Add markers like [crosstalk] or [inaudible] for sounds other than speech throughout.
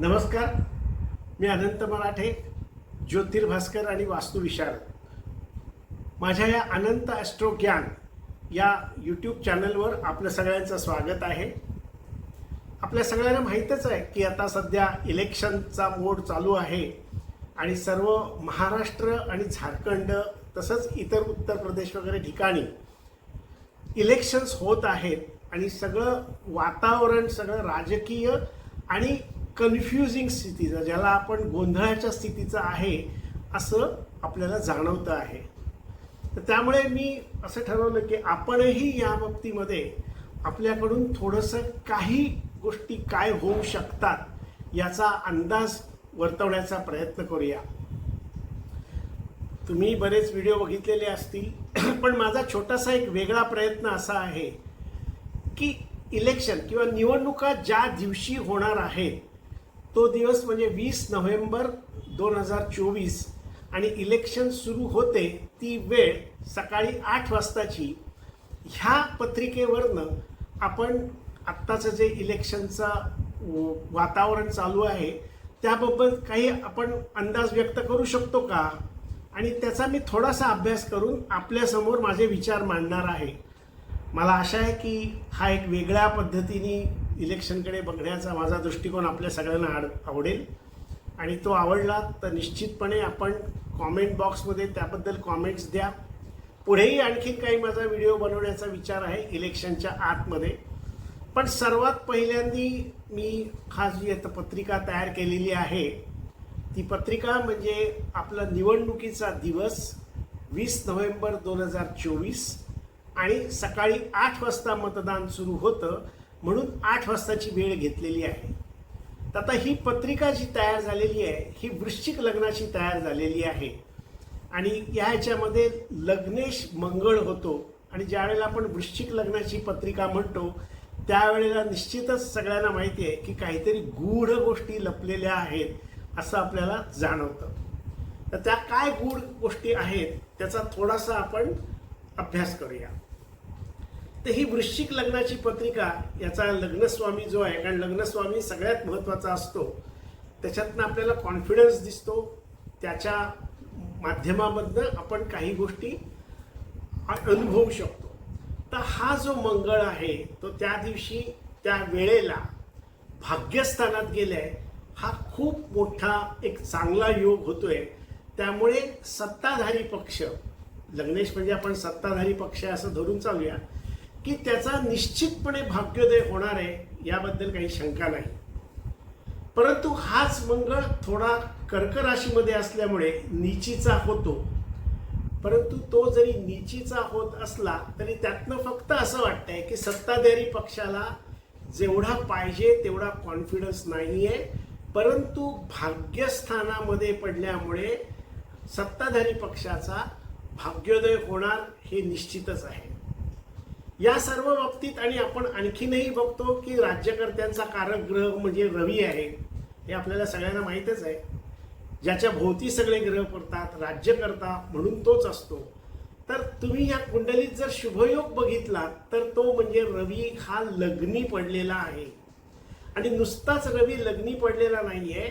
नमस्कार मी अनंत मराठे ज्योतिर्भास्कर आणि वास्तुविशारद माझ्या या अनंत ॲस्ट्रो ज्ञान या यूट्यूब चॅनलवर आपलं सगळ्यांचं स्वागत आहे. आपल्या सगळ्यांना माहीतच आहे की आता सध्या इलेक्शनचा मोड चालू आहे आणि सर्व महाराष्ट्र आणि झारखंड तसंच इतर उत्तर प्रदेश वगैरे ठिकाणी इलेक्शन्स होत आहेत आणि सगळं वातावरण सगळं राजकीय आणि कन्फ्युजिंग स्थितीचं ज्याला आपण गोंधळाच्या स्थितीचं आहे असं आपल्याला जाणवतं आहे. तर त्यामुळे मी असं ठरवलं की आपणही या बाबतीमध्ये आपल्याकडून थोडंसं काही गोष्टी काय होऊ शकतात याचा अंदाज वर्तवण्याचा प्रयत्न करूया. तुम्ही बरेच व्हिडिओ बघितलेले असतील [clears throat] पण माझा छोटासा एक वेगळा प्रयत्न असा आहे की इलेक्शन किंवा निवडणुका ज्या दिवशी होणार आहेत तो दिवस म्हणजे वीस नोव्हेंबर दोन हजार चोवीस. आणि इलेक्शन सुरू होते ती वेळ सकाळी आठ वाजताची. ह्या पत्रिकेवरनं आपण आत्ताचं जे इलेक्शनचा वातावरण चालू आहे त्याबाबत काही आपण अंदाज व्यक्त करू शकतो का? आणि त्याचा मी थोडासा अभ्यास करून आपल्यासमोर माझे विचार मांडणार आहे. मला आशा आहे की हा एक वेगळ्या पद्धतीने इलेक्शनकडे बघण्याचा माझा दृष्टिकोन आपल्या सगळ्यांना आड आवडेल. आणि तो आवडला तर निश्चितपणे आपण कॉमेंट बॉक्समध्ये त्याबद्दल कॉमेंट्स द्या. पुढेही आणखी काही माझा व्हिडिओ बनवण्याचा विचार आहे इलेक्शनच्या आतमध्ये. पण सर्वात पहिल्यांदी मी हा जी आता पत्रिका तयार केलेली आहे ती पत्रिका म्हणजे आपला निवडणुकीचा दिवस वीस नोव्हेंबर दोन हजार चोवीस. आणि सकाळी आठ वाजता मतदान सुरू होतं. म्हणून आठ वाजताची वेळ घेतलेली आहे. आता ही पत्रिका जी तयार झालेली आहे ही वृश्चिक लग्नाची तयार झालेली आहे. आणि या ह्याच्यामध्ये लग्नेश मंगळ होतो. आणि ज्यावेळेला आपण वृश्चिक लग्नाची पत्रिका म्हणतो त्यावेळेला निश्चितच सगळ्यांना माहिती आहे की काहीतरी गूढ गोष्टी लपलेल्या आहेत असं आपल्याला जाणवतं. तर त्या काय गूढ गोष्टी आहेत त्याचा थोडासा आपण अभ्यास करूया. तर ही वृश्चिक लग्नाची पत्रिका याचा लग्नस्वामी जो आहे कारण लग्नस्वामी सगळ्यात महत्त्वाचा असतो त्याच्यातनं आपल्याला कॉन्फिडन्स दिसतो. त्याच्या माध्यमामधनं आपण काही गोष्टी अनुभवू शकतो. तर हा जो मंगळ आहे तो त्या दिवशी त्या वेळेला भाग्यस्थानात गेलाय हा खूप मोठा एक चांगला योग होतोय. त्यामुळे सत्ताधारी पक्ष लग्नेश म्हणजे आपण सत्ताधारी पक्ष असं धरून चालूया. की त्याचा निश्चितपणे भाग्योदय होणार आहे याबद्दल काही शंका नाही. परंतु हाच मंगळ थोडा कर्क राशीमध्ये असल्यामुळे नीचीचा होतो. परंतु तो जरी नीचीचा होत असला तरी त्यातनं फक्त असं वाटतंय की सत्ताधारी पक्षाला जेवढा पाहिजे तेवढा कॉन्फिडन्स नाही आहे परंतु भाग्यस्थानामध्ये पडल्यामुळे सत्ताधारी पक्षाचा भाग्योदय होणार हे निश्चितच आहे. या सर्व बाबतीत आणि आपण आणखीनही बघतो की राज्यकर्त्यांचा कारक म्हणजे रवी आहे हे आपल्याला सगळ्यांना माहीतच आहे. ज्याच्या भोवती सगळे ग्रह पडतात राज्यकर्ता म्हणून तोच असतो. तर तुम्ही या कुंडलीत जर शुभयोग बघितला तर तो म्हणजे रवी हा लग्नी पडलेला आहे. आणि नुसताच रवी लग्नी पडलेला नाही आहे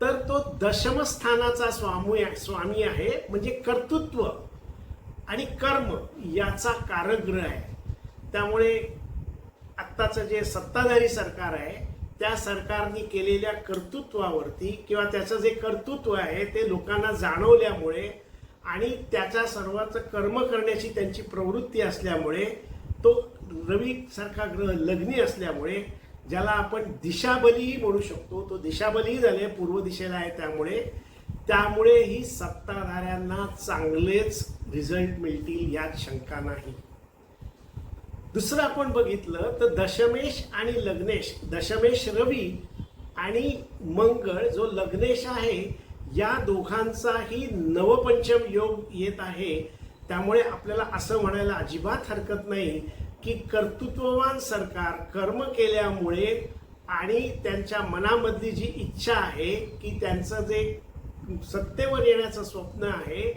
तर तो दशमस्थानाचा स्वामी स्वामी आहे म्हणजे कर्तृत्व आणि कर्म याचा कारग्रह आहे. त्यामुळे आत्ताचं जे सत्ताधारी सरकार आहे त्या सरकारने केलेल्या कर्तृत्वावरती किंवा त्याचं जे कर्तृत्व आहे ते लोकांना जाणवल्यामुळे आणि त्याच्या सर्वांचं कर्म करण्याची त्यांची प्रवृत्ती असल्यामुळे तो रवीसारखा ग्रह लग्नी असल्यामुळे ज्याला आपण दिशाबलीही म्हणू शकतो तो दिशाबलीही झाले पूर्व दिशेला आहे त्यामुळे त्यामुळे ही सत्ताधाऱ्यांना चांगलेच रिझल्ट मिळतील यात शंका नाही. दुसरं आपण बघितलं तर दशमेश आणि लग्नेश. दशमेश रवी आणि मंगळ जो लग्नेश आहे या दोघांचाही नवपंचम योग येत आहे. त्यामुळे आपल्याला असं म्हणायला अजिबात हरकत नाही की कर्तृत्ववान सरकार कर्म केल्यामुळे आणि त्यांच्या मनामधली जी इच्छा आहे की त्यांचं जे सत्तेवर येण्याचं स्वप्न आहे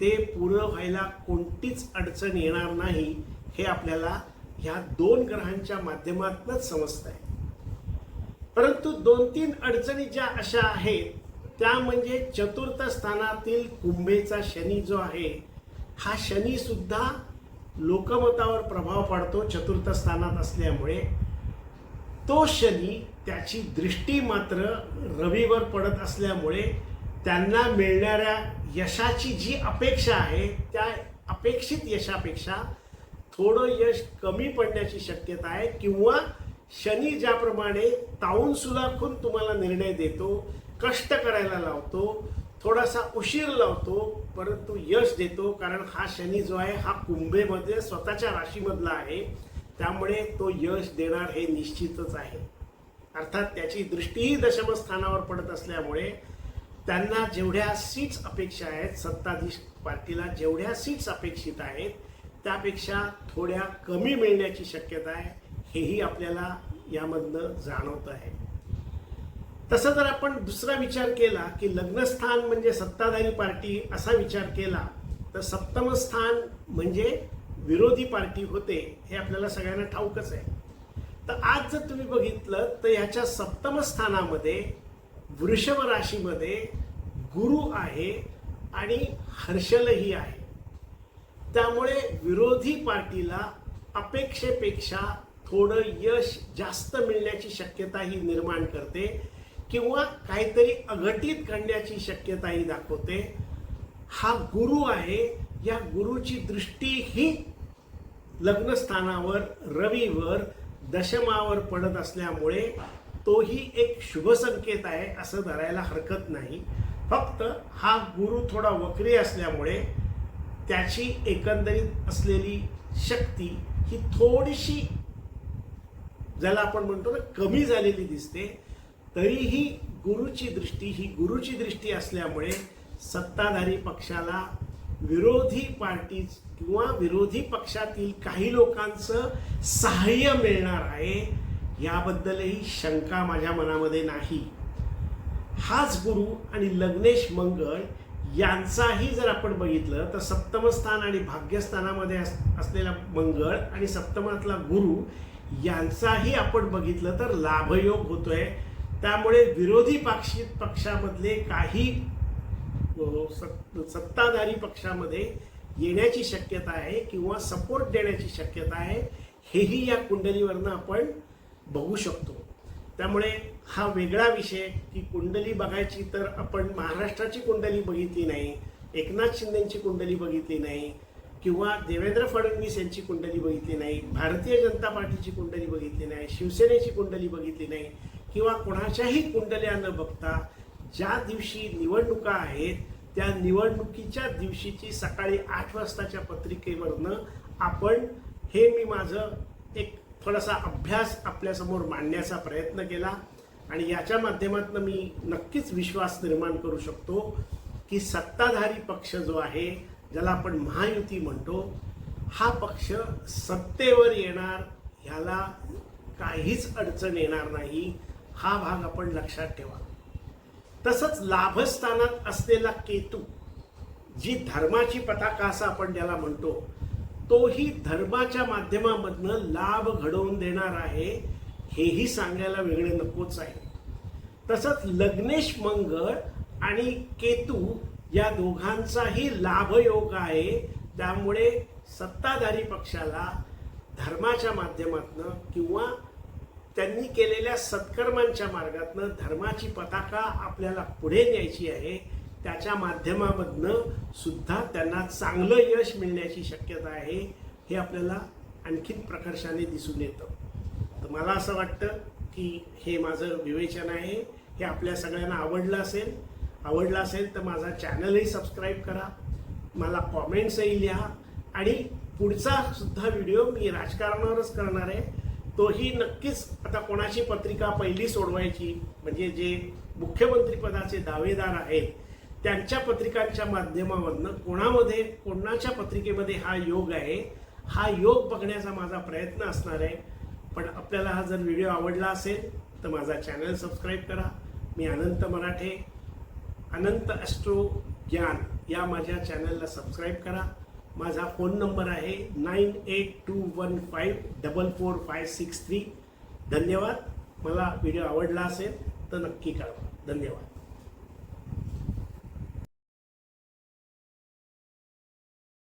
ते पूर्ण व्हायला कोणतीच अडचण येणार नाही हे आपल्याला ह्या दोन ग्रहांच्या माध्यमातूनच समजत आहे परंतु दोन तीन अडचणी ज्या अशा आहेत त्या म्हणजे चतुर्थ स्थानातील कुंभेचा शनी जो आहे हा शनी सुद्धा लोकमतावर प्रभाव पडतो चतुर्थ स्थानात असल्यामुळे. तो शनी त्याची दृष्टी मात्र रवीवर पडत असल्यामुळे त्यांना मिळणाऱ्या यशाची जी अपेक्षा आहे त्या अपेक्षित यशापेक्षा थोडं यश कमी पडण्याची शक्यता आहे किंवा शनी ज्याप्रमाणे ताऊन सुलाखून तुम्हाला निर्णय देतो कष्ट करायला लावतो थोडासा उशीर लावतो परंतु यश देतो कारण हा शनी जो आहे हा कुंभेमध्ये स्वतःच्या राशीमधला आहे. त्यामुळे तो यश देणार हे निश्चितच आहे. अर्थात त्याची दृष्टीही दशमस्थानावर पडत असल्यामुळे त्यांना जेवढ्या सीट्स अपेक्षा आहेत सत्ताधीश पार्टीला जेवढ्या सीट्स अपेक्षित आहेत त्यापेक्षा थोड्या कमी मिळण्याची शक्यता आहे हेही आपल्याला यामधनं जाणवत आहे. तसं जर आपण दुसरा विचार केला की लग्नस्थान म्हणजे सत्ताधारी पार्टी असा विचार केला तर सप्तम स्थान म्हणजे विरोधी पार्टी होते हे आपल्याला सगळ्यांना ठाऊकच आहे. तर आज जर तुम्ही बघितलं तर ह्याच्या सप्तम स्थानामध्ये वृषभ राशीमध्ये गुरु आहे आणि हर्षलही आहे. त्यामुळे विरोधी पार्टीला अपेक्षेपेक्षा थोडं यश जास्त मिळण्याची शक्यता ही निर्माण करते किंवा काहीतरी अघटित घडण्याची शक्यताही दाखवते. हा गुरु आहे या गुरुची दृष्टी ही लग्नस्थानावर रवीवर दशमावर पडत असल्यामुळे तोही एक शुभ संकेत आहे असं धरायला हरकत नाही. फक्त हा गुरु थोडा वक्री असल्यामुळे त्याची एकंदरीत असलेली शक्ती ही थोडीशी ज्याला आपण म्हणतो ना कमी झालेली दिसते. तरीही गुरुची दृष्टी ही गुरुची दृष्टी असल्यामुळे सत्ताधारी पक्षाला विरोधी पार्टी किंवा विरोधी पक्षातील काही लोकांचं सहाय्य मिळणार आहे याबद्दलही शंका माझ्या मनामध्ये नाही. हाच गुरु आणि लग्नेश मंगळ यांचाही जर आपण बघितलं तर सप्तमस्थान आणि भाग्यस्थानामध्ये अस असलेला मंगळ आणि सप्तमातला गुरु यांचाही आपण बघितलं तर लाभयोग होतोय. त्यामुळे विरोधी पक्षी पक्षामधले काही सत्ताधारी पक्षामध्ये येण्याची शक्यता आहे किंवा सपोर्ट देण्याची शक्यता आहे हेही या कुंडलीवरनं आपण बघू शकतो. त्यामुळे हा वेगळा विषय की कुंडली बघायची तर आपण महाराष्ट्राची कुंडली बघितली नाही एकनाथ शिंदेची कुंडली बघितली नाही किंवा देवेंद्र फडणवीस यांची कुंडली बघितली नाही भारतीय जनता पार्टीची कुंडली बघितली नाही शिवसेनेची कुंडली बघितली नाही किंवा कोणाच्याही कुंडल्या न बघता ज्या दिवशी निवडणुका आहेत त्या निवडणुकीच्या दिवशीची सकाळी आठ वाजताच्या पत्रिकेवरनं आपण हे मी माझं एक थोडासा अभ्यास आपल्यासमोर मांडण्याचा प्रयत्न केला. आणि याच्या माध्यमातून मी नक्कीच विश्वास निर्माण करू शकतो की सत्ताधारी पक्ष जो आहे ज्याला आपण महायुती म्हणतो हा पक्ष सत्तेवर येणार ह्याला काहीच अडचण येणार नाही हा भाग आपण लक्षात ठेवा. तसंच लाभस्थानात असलेला केतू जी धर्माची पताका असं आपण ज्याला म्हणतो तोही धर्माच्या माध्यमामधनं लाभ घडवून देणार आहे हेही सांगायला वेगळे नकोच आहे. तसंच लग्नेश मंगळ आणि केतू या दोघांचाही लाभयोग आहे. त्यामुळे सत्ताधारी पक्षाला धर्माच्या माध्यमातनं किंवा त्यांनी केलेल्या सत्कर्मांच्या मार्गातनं धर्माची पताका आपल्याला पुढे न्यायची आहे त्याच्या माध्यमामधनं सुद्धा त्यांना चांगलं यश मिळण्याची शक्यता आहे हे आपल्याला आणखीन प्रकर्षाने दिसून येतं. तर मला असं वाटतं की हे माझं विवेचन आहे हे आपल्या सगळ्यांना आवडलं असेल आवडलं असेल तर माझा चॅनलही सबस्क्राईब करा मला कॉमेंट्सही लिहा आणि पुढचा सुद्धा व्हिडिओ मी राजकारणावरच करणार आहे. तोही नक्कीच आता कोणाची पत्रिका पहिली सोडवायची म्हणजे जे मुख्यमंत्रीपदाचे दावेदार आहेत त्यांच्या पत्रिकांच्या माध्यमामधनं कोणामध्ये कोणाच्या पत्रिकेमध्ये हा योग आहे हा योग बघण्याचा माझा प्रयत्न असणार आहे. पण आपल्याला हा जर व्हिडिओ आवडला असेल तर माझा चॅनल सबस्क्राईब करा. मी अनंत मराठे अनंत ॲस्ट्रो ज्ञान या माझ्या चॅनलला सबस्क्राईब करा. माझा फोन नंबर आहे nine eight two one five double four five six three. धन्यवाद. मला व्हिडिओ आवडला असेल तर नक्की कळवा धन्यवाद.